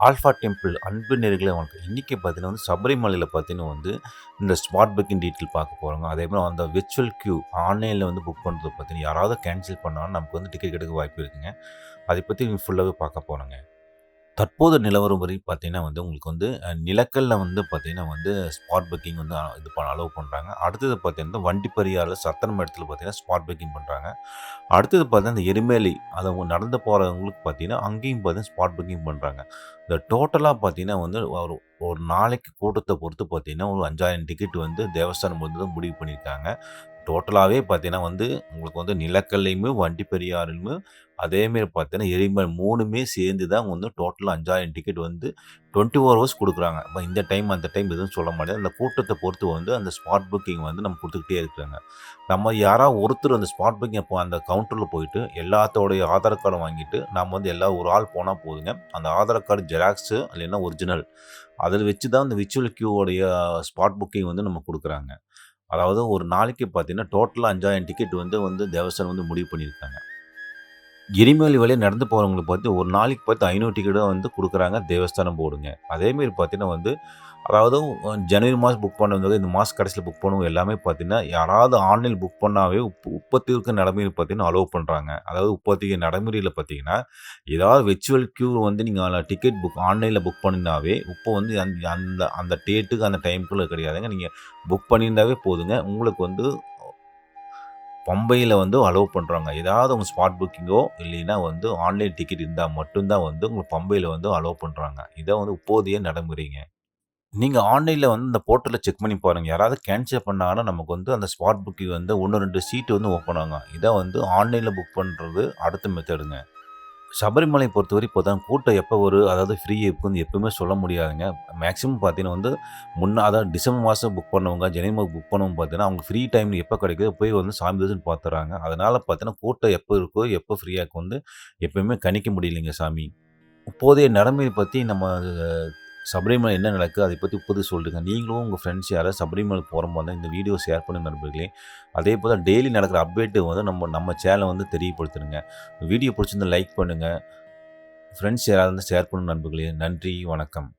Alpha temple அன்பு நேர்களை வணக்கம் இன்றைக்கி பார்த்தீங்கன்னா வந்து சபரிமலையில் பார்த்தீங்கன்னா வந்து இந்த ஸ்மார்ட் புக்கிங் டீட்டெயில் பார்க்க போகிறோங்க அதே மாதிரி அந்த விர்ச்சுவல் க்யூ ஆன்லைனில் வந்து புக் பண்ணுறது பார்த்தீங்கன்னா யாராவது கேன்சல் பண்ணாலும் நமக்கு வந்து டிக்கெட் கிடைக்க வாய்ப்பு இருக்குங்க. அதை பற்றி ஃபுல்லாகவே பார்க்க போகிறோங்க தற்போது நிலவரம் வரை பார்த்தீங்கன்னா வந்து உங்களுக்கு வந்து நிலக்கல்ல வந்து பார்த்தீங்கன்னா வந்து ஸ்பாட் புக்கிங் வந்து இது பண்ண அலோவ் பண்ணுறாங்க அடுத்தது பார்த்தீங்கன்னா வண்டி பரியாரில் சத்தனம் இடத்துல பார்த்தீங்கன்னா ஸ்பாட் பக்கிங் பண்ணுறாங்க அடுத்தது பார்த்தீங்கன்னா இந்த எருமேலி அதை நடந்து போகிறவங்களுக்கு பார்த்தீங்கன்னா அங்கேயும் பார்த்தீங்கன்னா ஸ்பாட் புக்கிங் பண்ணுறாங்க இந்த டோட்டலாக பார்த்தீங்கன்னா வந்து ஒரு ஒரு நாளைக்கு கூட்டத்தை பொறுத்து பார்த்தீங்கன்னா ஒரு அஞ்சாயிரம் டிக்கெட் வந்து தேவஸ்தானம் வந்து தான் முடிவு பண்ணியிருக்காங்க. டோட்டலாகவே பார்த்தீங்கன்னா வந்து உங்களுக்கு வந்து நிலக்கல்லையுமே வண்டி பெரியாறுமே அதேமாரி பார்த்தீங்கன்னா எரிமல் மூணுமே சேர்ந்து தான் வந்து டோட்டலாக அஞ்சாயிரம் டிக்கெட் வந்து டுவெண்ட்டி ஃபோர் ஹவர்ஸ் கொடுக்குறாங்க. இப்போ இந்த டைம் அந்த டைம் எதுவும் சொல்ல முடியாது. அந்த கூட்டத்தை பொறுத்து வந்து அந்த ஸ்பாட் புக்கிங் வந்து நம்ம கொடுத்துக்கிட்டே இருக்கிறாங்க. நம்ம யாராவது ஒருத்தர் அந்த ஸ்பாட் புக்கிங் அப்போ அந்த கவுண்டரில் போயிட்டு எல்லாத்தோடைய ஆதார் கார்டை வாங்கிட்டு நம்ம வந்து எல்லா ஒரு ஆள் போனால் போதுங்க. அந்த ஆதார் கார்டு ஜெராக்ஸு இல்லைன்னா ஒரிஜினல் அதில் வச்சு தான் அந்த விச்சுவல் கியூவோடைய ஸ்பாட் புக்கிங் வந்து நம்ம கொடுக்குறாங்க. அதாவது ஒரு நாளைக்கு பார்த்தீங்கன்னா டோட்டலாக அஞ்சாயிரம் டிக்கெட் வந்து வந்து தேவஸ்தானம் வந்து முடிவு பண்ணியிருக்காங்க. எரிமலை வழியாக நடந்து போகிறவங்களுக்கு பார்த்து ஒரு நாளைக்கு பார்த்து ஐநூறு டிக்கெட்டாக வந்து கொடுக்குறாங்க தேவஸ்தானம் போடுங்க அதேமாரி பார்த்தீங்கன்னா வந்து அதாவது ஜனவரி மாதம் புக் பண்ணவங்க இந்த மாதம் கடைசியில் புக் பண்ணவங்க எல்லாமே பார்த்தீங்கன்னா யாராவது ஆன்லைன் புக் பண்ணாவே உப் உற்பத்திக்கு நடைமுறை பார்த்தீங்கன்னா அலோவ் பண்ணுறாங்க அதாவது உற்பத்திக்கு நடைமுறையில் பார்த்தீங்கன்னா ஏதாவது விர்ச்சுவல் க்யூ வந்து நீங்கள் டிக்கெட் புக் ஆன்லைனில் புக் பண்ணினாவே இப்போ வந்து அந்த அந்த அந்த டேட்டுக்கு அந்த டைமுக்குள்ளே கிடையாதுங்க. நீங்கள் புக் பண்ணியிருந்தாவே போதுங்க. உங்களுக்கு வந்து பம்பையில் வந்து அலோவ் பண்ணுறாங்க ஏதாவது உங்கள் ஸ்பாட் புக்கிங்கோ இல்லைன்னா வந்து ஆன்லைன் டிக்கெட் இருந்தால் மட்டும்தான் வந்து உங்களுக்கு பம்பையில் வந்து அலோவ் பண்ணுறாங்க இதான் வந்து இப்போதைய நடைமுறைங்க. நீங்கள் ஆன்லைனில் வந்து இந்த போர்ட்டலில் செக் பண்ணி பாருங்கள் யாராவது கேன்சல் பண்ணாங்கன்னா நமக்கு வந்து அந்த ஸ்பாட் புக்கிங் வந்து ஒன்று ரெண்டு சீட்டு வந்து ஓப்பன் ஆகும். இதான் வந்து ஆன்லைனில் புக் பண்ணுறது அடுத்த மெத்தடுங்க சபரிமலை பொறுத்தவரை இப்போ தான் கூட்டம் எப்போ வரும் அதாவது ஃப்ரீ இருக்குன்னு எப்பவுமே சொல்ல முடியாதுங்க. மேக்ஸிமம் பார்த்தீங்கன்னா வந்து முன்னே அதாவது டிசம்பர் மாதம் புக் பண்ணவங்க ஜனவரி மாதம் புக் பண்ணவங்க பார்த்தீங்கன்னா அவங்க ஃப்ரீ டைமில் எப்போ கிடைக்குதோ போய் வந்து சாமி தரிசனம் பார்த்துறாங்க. அதனால் பார்த்தீங்கன்னா கூட்டம் எப்போ இருக்கோ எப்போ ஃப்ரீயாக வந்து எப்பயுமே கணிக்க முடியலைங்க சாமி. இப்போதைய நிலைமையை பற்றி நம்ம சபரிமலை என்ன நடக்குது அதை பற்றி புது சொல்லுங்க. நீங்களும் உங்கள் ஃப்ரெண்ட்ஸ் யாராவது சபரிமலை போகிற மாதிரி இந்த வீடியோ ஷேர் பண்ணுங்க நண்பர்களே. அதே போல் டெய்லி நடக்கிற அப்டேட்டு வந்து நம்ம நம்ம சேனலை வந்து தெரியப்படுத்துருங்க வீடியோ பிடிச்சிருந்தா லைக் பண்ணுங்கள் ஃப்ரெண்ட்ஸ் யாராவது இருந்தால் ஷேர் பண்ணணும் நண்பர்களே. நன்றி வணக்கம்.